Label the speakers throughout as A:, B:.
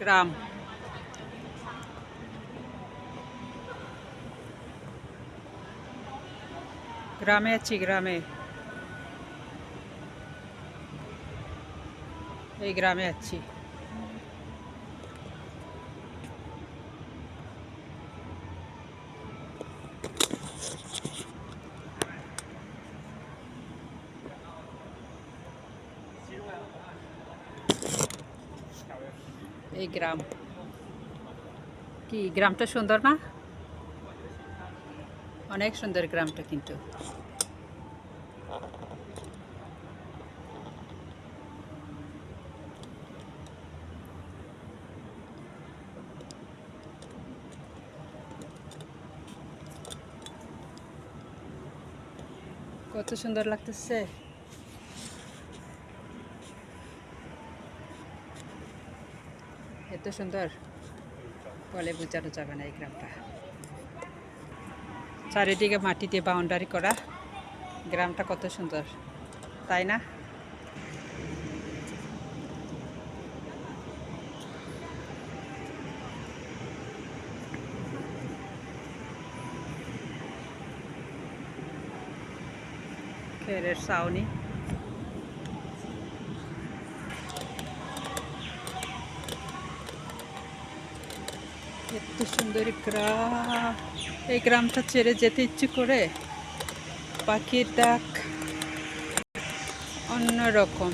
A: গ্রাম গ্রামে আছি গ্রামে এই গ্রামে আছি এই গ্রাম। কি গ্রামটা সুন্দর না? অনেক সুন্দর গ্রামটা কিন্তু। কত সুন্দর লাগতেছে। এত সুন্দর বলে বোঝানো যাবে না এই গ্রামটা। চারিদিকে মাটি দিয়ে বাউন্ডারি করা গ্রামটা কত সুন্দর, তাই না? খেরের সাউনি এত সুন্দর গ্রাম। এই গ্রামটা ছেড়ে যেতে ইচ্ছে করে? পাখির ডাক অন্যরকম।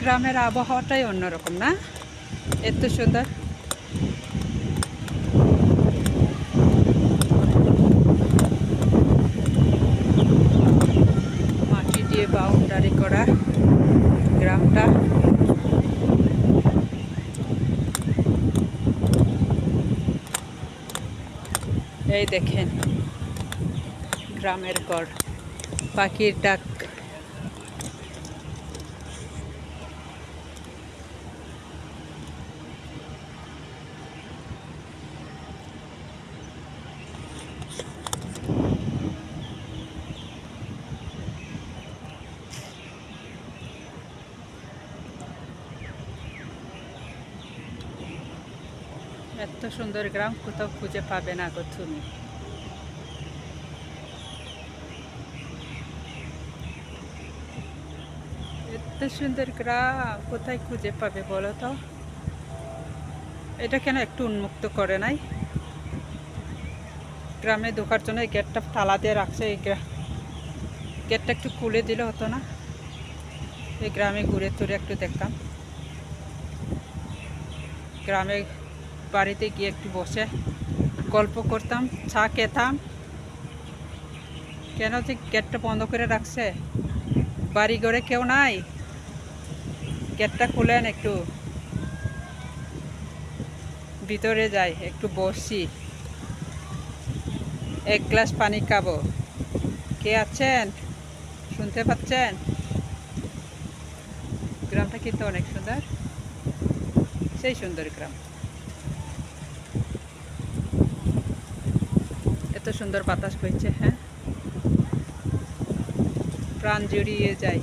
A: গ্রামের আবহাওয়াটাই অন্যরকম, না? এত সুন্দর মাটি দিয়ে বাউন্ডারি করা গ্রামটা এই দেখেন গ্রামের ঘর। পাখির ডাক এত সুন্দর গ্রাম কোথাও খুঁজে পাবে না গো তুমি। এত সুন্দর গ্রাম কোথায় খুঁজে পাবে বলো তো? এটা কেন একটু উন্মুক্ত করে নাই? গ্রামে ঢোকার জন্য এই গেটটা তালা দিয়ে রাখছে, এই গেটটা একটু খুলে দিলে হতো না? এই গ্রামে ঘুরে টুরে একটু দেখতাম গ্রামে বাড়িতে গিয়ে একটু বসে গল্প করতাম, চা খেতাম। কেন যে গেটটা বন্ধ করে রাখছে? বাড়ি ঘরে কেউ নাই? গেটটা খুলেন একটু। ভিতরে যাই, একটু বসি। এক গ্লাস পানি খাব। কে আছেন? শুনতে পাচ্ছেন? গ্রামটা কিন্তু অনেক সুন্দর। সেই সুন্দর গ্রাম। সুন্দর বাতাস বইছে হ্যাঁ? প্রাণ জড়িয়ে যায়।